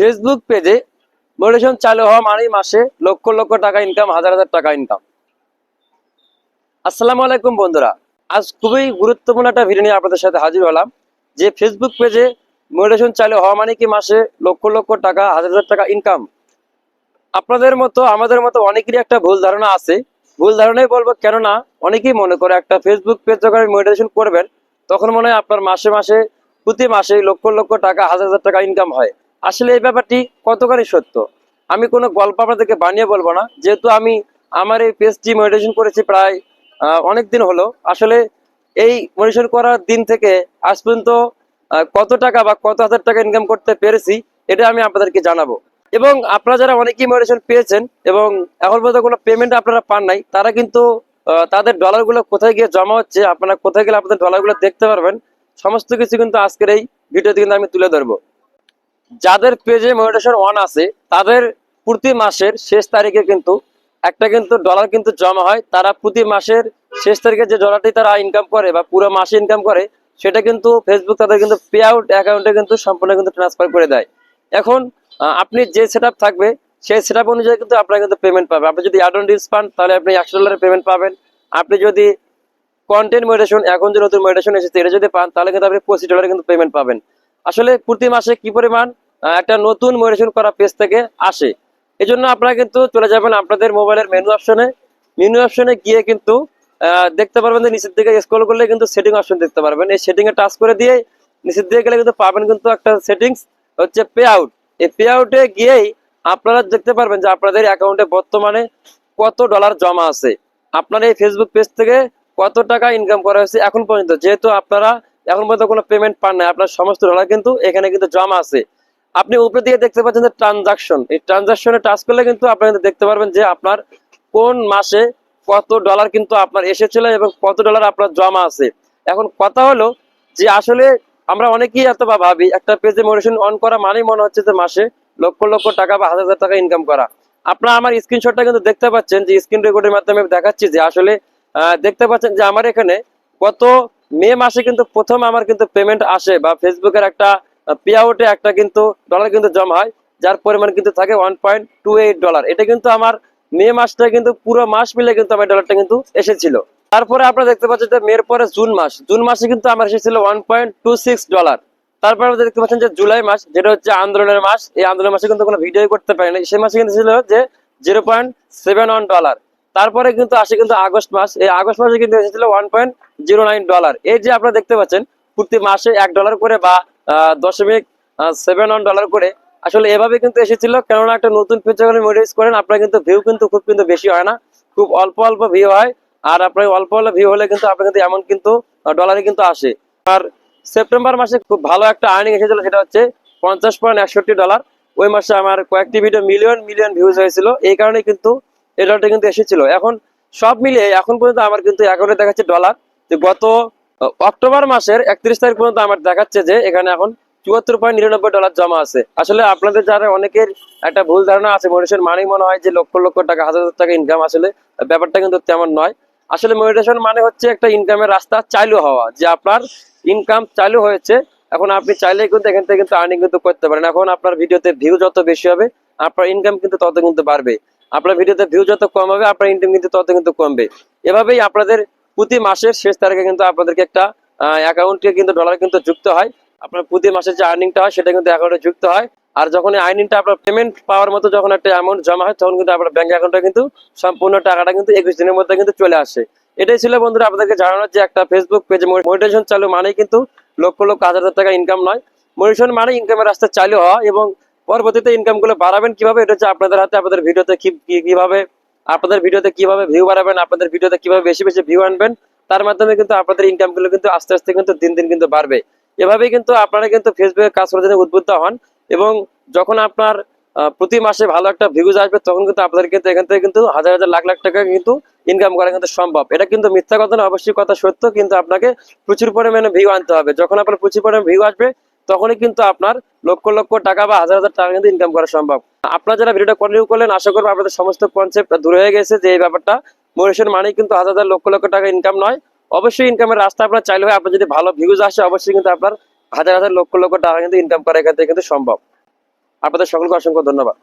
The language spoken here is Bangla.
ফেসবুক পেজে মোটিভেশন চালু হওয়া মানেই মাসে লক্ষ লক্ষ টাকা ইনকাম হাজার হাজার টাকা ইনকাম আসসালামু আলাইকুম বন্ধুরা। আজ খুবই গুরুত্বপূর্ণ একটা ভিডিও নিয়ে আপনাদের সাথে হাজির হলাম, যে ফেসবুক পেজে মোটিভেশন চালু হওয়া মানে কি মাসে লক্ষ লক্ষ টাকা, হাজার হাজার টাকা ইনকাম আপনাদের মতো, আমাদের মতো অনেকেরই একটা ভুল ধারণা আছে। ভুল ধারণাই বলব, কেননা অনেকেই মনে করে একটা ফেসবুক পেজ যখন মোটিভেশন করবেন, তখন মনে হয় আপনার মাসে মাসে, প্রতি মাসে লক্ষ লক্ষ টাকা, হাজার হাজার টাকা ইনকাম হয়। আসলে এই ব্যাপারটি কতখানি সত্য? আমি কোনো গল্প আপনাদেরকে বানিয়ে বলব না। যেহেতু আমি আমার এই পেজটি মেডিটেশন করেছি প্রায় অনেক দিন হলো। আসলে এই মেডিটেশন করার দিন থেকে আজ পর্যন্ত কত টাকা বা কত হাজার টাকা ইনকাম করতে পেরেছি, এটা আমি আপনাদেরকে জানাব। এবং আপনারা যারা অনেকেই মেডিটেশন পেয়েছেন এবং এখন পর্যন্ত কোনো পেমেন্ট আপনারা পান নাই, তারা কিন্তু তাদের ডলারগুলো কোথায় গিয়ে জমা হচ্ছে, আপনারা কোথায় গেলে আপনাদের ডলারগুলো দেখতে পারবেন, সমস্ত কিছু কিন্তু আজকের এই ভিডিওতে কিন্তু আমি তুলে ধরবো। যাদের পেজে মোটিভেশন ওয়ান আছে, তাদের প্রতি মাসের শেষ তারিখে কিন্তু একটা কিন্তু ডলার কিন্তু জমা হয়। তারা প্রতি মাসের শেষ তারিখে যে ডলারটি তারা ইনকাম করে বা পুরো মাসে ইনকাম করে, সেটা কিন্তু ফেসবুক তাদের কিন্তু পে আউট অ্যাকাউন্টে কিন্তু সম্পূর্ণ কিন্তু ট্রান্সফার করে দেয়। এখন আপনি যে সেট থাকবে, সেই সেট অনুযায়ী কিন্তু আপনারা কিন্তু পেমেন্ট পাবেন। আপনি যদি অ্যাড অন ডিস পান, তাহলে আপনি একশো ডলারের পেমেন্ট পাবেন। আপনি যদি কন্টেন্ট মেডিটেশন এখন যে নতুন মেডিটেশন এসেছে, এটা যদি পান, তাহলে কিন্তু আপনি পঁচিশ ডলারে কিন্তু পেমেন্ট পাবেন। আসলে প্রতি মাসে কি পরিমাণ একটা নতুন মেডিটেশন করা পেজ থেকে আসে। এই জন্য আপনারা কিন্তু চলে যাবেন আপনাদের মোবাইলের মেনু অপশনে। মেনু অপশনে গিয়ে কিন্তু দেখতে পারবেন যে নিচের দিকে স্ক্রল করলে কিন্তু সেটিং অপশন দেখতে পারবেন। এই সেটিং এ টাচ করে দিয়ে নিচের দিকে গেলে কিন্তু পাবেন কিন্তু একটা সেটিংস হচ্ছে পে আউট এই পে আউটে গিয়েই আপনারা দেখতে পারবেন যে আপনাদের অ্যাকাউন্টে বর্তমানে কত ডলার জমা আছে। আপনার এই ফেসবুক পেজ থেকে কত টাকা ইনকাম করা হয়েছে এখন পর্যন্ত। যেহেতু আপনারা এখন পর্যন্ত কোনো পেমেন্ট পান নাই, আপনার সমস্ত ডলার কিন্তু এখানে কিন্তু জমা আছে। আপনি উপরে দিয়ে দেখতে পাচ্ছেন যে ট্রানজাকশন এই ট্রানজাকশনে টাচ করলে কিন্তু আপনারা কিন্তু দেখতে পারবেন যে আপনার কোন মাসে কত ডলার কিন্তু আপনার এসেছিল এবং কত ডলার আপনার জমা আছে। এখন কথা হলো যে আসলে আমরা অনেকেই এত বা ভাবি, একটা পেজে মোটিভেশন অন করা মানেই মনে হচ্ছে যে মাসে লক্ষ লক্ষ টাকা বা হাজার হাজার টাকা ইনকাম করা। আপনারা আমার স্ক্রিনশটটা কিন্তু দেখতে পাচ্ছেন যে স্ক্রিন রেকর্ডের মাধ্যমে দেখাচ্ছি যে আসলে দেখতে পাচ্ছেন যে আমার এখানে গত মে মাসে কিন্তু প্রথম আমার কিন্তু পেমেন্ট আসে বা ফেসবুকের একটা পে আউটে একটা কিন্তু ডলার কিন্তু জমা হয়, যার পরিমাণ কিন্তু থাকে ওয়ান ডলার এটা কিন্তু আমার মে মাসটা কিন্তু পুরো মাস মিলে কিন্তু আমার ডলারটা কিন্তু এসেছিল। তারপরে আপনারা দেখতে পাচ্ছেন যে মের পরে জুন মাস। জুন মাসে কিন্তু আমার এসেছিল ওয়ান ডলার তারপরে আপনারা দেখতে পাচ্ছেন যে জুলাই মাস, যেটা হচ্ছে আন্দোলনের মাস, এই আন্দোলনের মাসে কিন্তু কোনো ভিডিও করতে পারি না সেই মাসে কিন্তু ছিল যে zero point seven one dollar তারপরে কিন্তু আসে কিন্তু আগস্ট মাস। এই আগস্ট মাসে কিন্তু এসেছিল one point zero nine dollar এই যে আপনারা দেখতে পাচ্ছেন, প্রতি মাসে এক ডলার করে বা দশমিক সেভেন ওয়ান ডলার করে। আসলে এভাবে কিন্তু এসেছিল, কেননা একটা নতুন পেজ যখন মডিফাইজ করেন, আপনার কিন্তু ভিউ কিন্তু খুব কিন্তু বেশি হয় না। খুব অল্প অল্প ভিউ হয়, আর আপনার অল্প অল্প ভিউ হলে কিন্তু আপনার কিন্তু এমন কিন্তু ডলারে কিন্তু আসে। আর সেপ্টেম্বর মাসে খুব ভালো একটা আর্নিং এসেছিল, সেটা হচ্ছে পঞ্চাশ পয়েন্ট একষট্টি ডলার ওই মাসে আমার কয়েকটি ভিডিও মিলিয়ন মিলিয়ন ভিউজ হয়েছিল, এই কারণে কিন্তু এই ডলারটা কিন্তু এসেছিল। এখন সব মিলিয়ে এখন পর্যন্ত আমার কিন্তু অ্যাকাউন্টে দেখাচ্ছে ডলার যে গত অক্টোবর মাসের একত্রিশ তারিখ পর্যন্ত আমার দেখাচ্ছে যে এখানে এখন চুয়াত্তর পয়েন্ট নিরানব্বই ডলার জমা আছে। আসলে আপনাদের যারা অনেকের একটা ভুল ধারণা আছে, মনিটেশন মানেই মনে হয় যে লক্ষ লক্ষ টাকা, হাজার হাজার টাকা ইনকাম আসলে ব্যাপারটা কিন্তু তেমন নয়। আসলে মনিটেশন মানে হচ্ছে একটা ইনকামের রাস্তা চালু হওয়া, যে আপনার ইনকাম চালু হয়েছে, এখন আপনি চাইলেই কিন্তু এখান থেকে কিন্তু আর্নিং কিন্তু করতে পারেন। এখন আপনার ভিডিওতে ভিউ যত বেশি হবে, আপনার ইনকাম কিন্তু তত কিন্তু বাড়বে। আপনার ভিডিওতে ভিউ যত কম হবে, আপনার ইনকাম কিন্তু তত কিন্তু কমবে। এভাবেই আপনাদের প্রতি মাসের শেষ তারিখে কিন্তু আপনাদেরকে একটা অ্যাকাউন্টে কিন্তু ডলার কিন্তু যুক্ত হয়। আপনার প্রতি মাসের যে আর্নিংটা হয়, সেটা কিন্তু অ্যাকাউন্টে যুক্ত হয়। আর যখন এই আর্নিংটা আপনার পেমেন্ট পাওয়ার মতো যখন একটা অ্যামাউন্ট জমা হয়, তখন কিন্তু আপনার ব্যাংক অ্যাকাউন্টে কিন্তু সম্পূর্ণ টাকাটা কিন্তু একুশ দিনের মধ্যে কিন্তু চলে আসে। এটাই ছিল বন্ধুরা আপনাদেরকে জানানোর যে একটা ফেসবুক পেজে মোটিভেশন চালু মানেই কিন্তু লক্ষ লক্ষ হাজার টাকা ইনকাম নয়। মোটিভেশন মানে ইনকামের রাস্তা চালু হওয়া, এবং পরবর্তীতে ইনকামগুলো বাড়াবেন কীভাবে, এটা হচ্ছে আপনাদের হাতে, আপনাদের ভিডিওতে কীভাবে আপনাদের ভিডিওতে কীভাবে ভিউ বাড়াবেন, আপনাদের ভিডিওতে কীভাবে বেশি বেশি ভিউ আনবেন, তার মাধ্যমে কিন্তু আপনাদের ইনকামগুলো কিন্তু আস্তে আস্তে কিন্তু দিন দিন কিন্তু বাড়বে। এভাবেই কিন্তু আপনারা কিন্তু ফেসবুকে কাজ করার জন্য উদ্বুদ্ধ হন এবং যখন আপনার প্রতি মাসে ভালো একটা ভিউজ আসবে, তখন কিন্তু আপনাদের কিন্তু এখান থেকে কিন্তু হাজার হাজার, লাখ লাখ টাকা কিন্তু ইনকাম করা কিন্তু সম্ভব। এটা কিন্তু মিথ্যা কথা না অবশ্যই কথা সত্য, কিন্তু আপনাকে প্রচুর পরিমাণে ভিউ আনতে হবে। যখন আপনার প্রচুর পরিমাণে ভিউ আসবে তখনই কিন্তু আপনার লক্ষ লক্ষ টাকা বা হাজার হাজার টাকা কিন্তু ইনকাম করা সম্ভব। আপনারা যারা ভিডিওটা কন্টিনিউ করলেন, আশা করব আপনাদের সমস্ত কনসেপ্ট দূর হয়ে গেছে যে এই ব্যাপারটা। মরিশন মানে কিন্তু হাজার হাজার লক্ষ লক্ষ টাকা ইনকাম নয়। অবশ্যই ইনকামের রাস্তা আপনার চাইলে হয়, আপনার যদি ভালো ভিউজ আসে, অবশ্যই কিন্তু আপনার হাজার হাজার লক্ষ লক্ষ টাকা কিন্তু ইনকাম করা এখান থেকে কিন্তু সম্ভব। আপনাদের সকলকে অসংখ্য ধন্যবাদ।